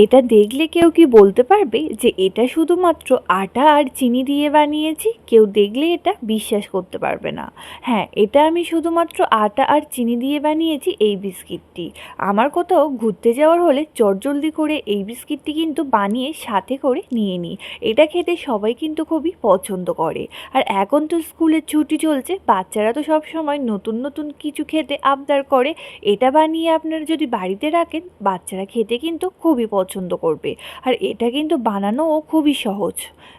এটা দেখলে কেউ কি বলতে পারবে যে এটা শুধুমাত্র আটা আর চিনি দিয়ে বানিয়েছি? কেউ দেখলে এটা বিশ্বাস করতে পারবে না। হ্যাঁ এটা আমি শুধুমাত্র আটা আর চিনি দিয়ে বানিয়েছি এই বিস্কিটটি। আমার কোথাও ঘুরতে যাওয়ার হলে চটজলদি করে এই বিস্কিটটি কিন্তু বানিয়ে সাথে করে নিয়ে নিই। এটা খেতে সবাই কিন্তু খুবই পছন্দ করে। আর এখন তো স্কুলের ছুটি চলছে, বাচ্চারা তো সব সময় নতুন নতুন কিছু খেতে আবদার করে। এটা বানিয়ে আপনারা যদি বাড়িতে রাখেন, বাচ্চারা খেতে কিন্তু খুবই পছন্দ করবে। আর এটা কিন্তু বানানোও খুবই সহজ।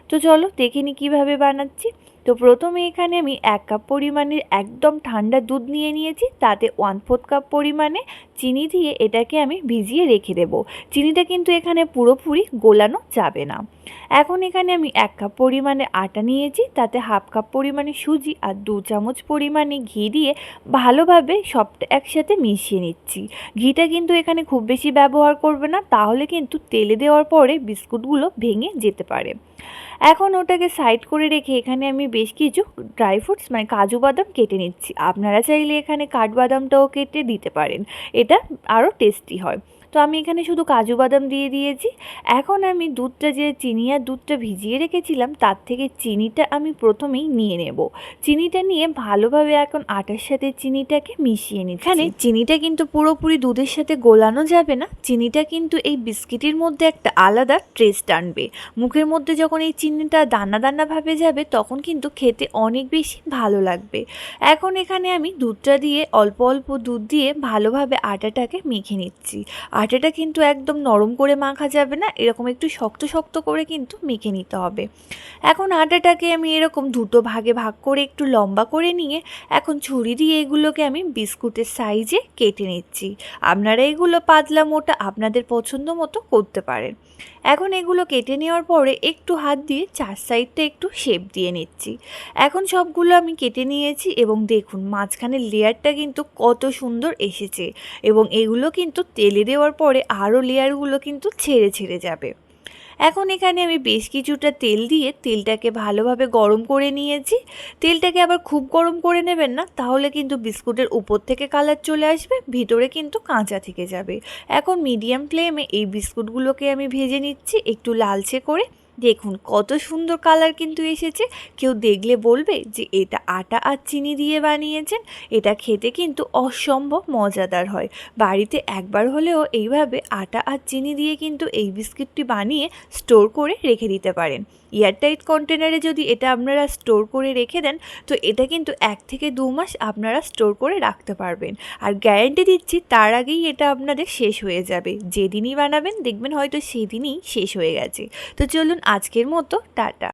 তো চলো দেখে নিই কীভাবে বানাচ্ছি। তো প্রথমে এখানে আমি এক কাপ পরিমাণের একদম ঠান্ডা দুধ নিয়ে নিয়েছি, তাতে ওয়ান ফোর্থ কাপ পরিমাণে চিনি দিয়ে এটাকে আমি ভিজিয়ে রেখে দেবো। চিনিটা কিন্তু এখানে পুরোপুরি গোলানো যাবে না। এখন এখানে আমি এক কাপ পরিমাণে আটা নিয়েছি, তাতে হাফ কাপ পরিমাণে সুজি আর দু চামচ পরিমাণে ঘি দিয়ে ভালোভাবে সবটা একসাথে মিশিয়ে নিচ্ছি। ঘিটা কিন্তু এখানে খুব বেশি ব্যবহার করবে না, তাহলে কিন্তু তেলে দেওয়ার পরে বিস্কুটগুলো ভেঙে যেতে পারে। এখন ওটাকে সাইড করে রেখে এখানে আমি বেশ কিছু ড্রাই ফ্রুটস মানে কাজু বাদাম কেটে নিচ্ছি। আপনারা চাইলে এখানে কাঠবাদামটাও কেটে দিতে পারেন। এটা আরও টেস্টি হয়। তো আমি এখানে শুধু কাজু বাদাম দিয়ে দিয়েছি। এখন আমি দুধটা যে চিনি আর দুধটা ভিজিয়ে রেখেছিলাম, তার থেকে চিনিটা আমি প্রথমেই নিয়ে নেব। চিনিটা নিয়ে ভালোভাবে এখন আটার সাথে চিনিটাকে মিশিয়ে নিচ্ছি। এখানে চিনিটা কিন্তু পুরোপুরি দুধের সাথে গোলানো যাবে না, চিনিটা কিন্তু এই বিস্কিটের মধ্যে একটা আলাদা টেস্ট আনবে। মুখের মধ্যে যখন এই চিনিটা দানা দানা ভাবে যাবে, তখন কিন্তু খেতে অনেক বেশি ভালো লাগবে। এখন এখানে আমি দুধটা দিয়ে অল্প অল্প দুধ দিয়ে ভালোভাবে আটাটাকে মেখে নিচ্ছি। আটাটা কিন্তু একদম নরম করে মাখা যাবে না, এরকম একটু শক্ত শক্ত করে কিন্তু মেখে নিতে হবে। এখন আটাটাকে আমি এরকম দুটো ভাগে ভাগ করে একটু লম্বা করে নিয়ে এখন ছুরি দিয়ে এগুলোকে আমি বিস্কুটের সাইজে কেটে নিচ্ছি। আপনারা এগুলো পাতলা মোটা আপনাদের পছন্দ মতো করতে পারেন। এখন এগুলো কেটে নেওয়ার পরে একটু হাত দিয়ে চার সাইডটা একটু শেপ দিয়ে নিচ্ছি। এখন সবগুলো আমি কেটে নিয়েছি এবং দেখুন মাঝখানের লেয়ারটা কিন্তু কত সুন্দর এসেছে এবং এগুলো কিন্তু তেলে দেওয়ার পরে আরও লেয়ারগুলো কিন্তু ছেড়ে ছেড়ে যাবে। এখন এখানে আমি বেশ কিছুটা তেল দিয়ে তেলটাকে ভালোভাবে গরম করে নিয়েছি। তেলটাকে আবার খুব গরম করে নেবেন না, তাহলে কিন্তু বিস্কুটের উপর থেকে কালার চলে আসবে, ভিতরে কিন্তু কাঁচা থেকে যাবে। এখন মিডিয়াম ফ্লেমে এই বিস্কুটগুলোকে আমি ভেজে নিচ্ছি একটু লালচে করে। দেখুন, কত সুন্দর কালার কিন্তু এসেছে। কেউ দেখলে বলবে যে, এটা আটা আর চিনি দিয়ে বানিয়েছেন। এটা খেতে কিন্তু অসম্ভব মজাদার হয়। বাড়িতে একবার হলেও এইভাবে আটা আর চিনি দিয়ে কিন্তু এই বিস্কিটটি বানিয়ে স্টোর করে রেখে দিতে পারেন। এয়ারটাইট কন্টেনারে যদি এটা আপনারা স্টোর করে রেখে দেন, তো এটা কিন্তু এক থেকে দু মাস আপনারা স্টোর করে রাখতে পারবেন। আর গ্যারেন্টি দিচ্ছি, তার আগেই এটা আপনাদের শেষ হয়ে যাবে। যেদিনই বানাবেন, দেখবেন হয়তো সেদিনই শেষ হয়ে গেছে। তো চলুন আজকের মতো টাটা।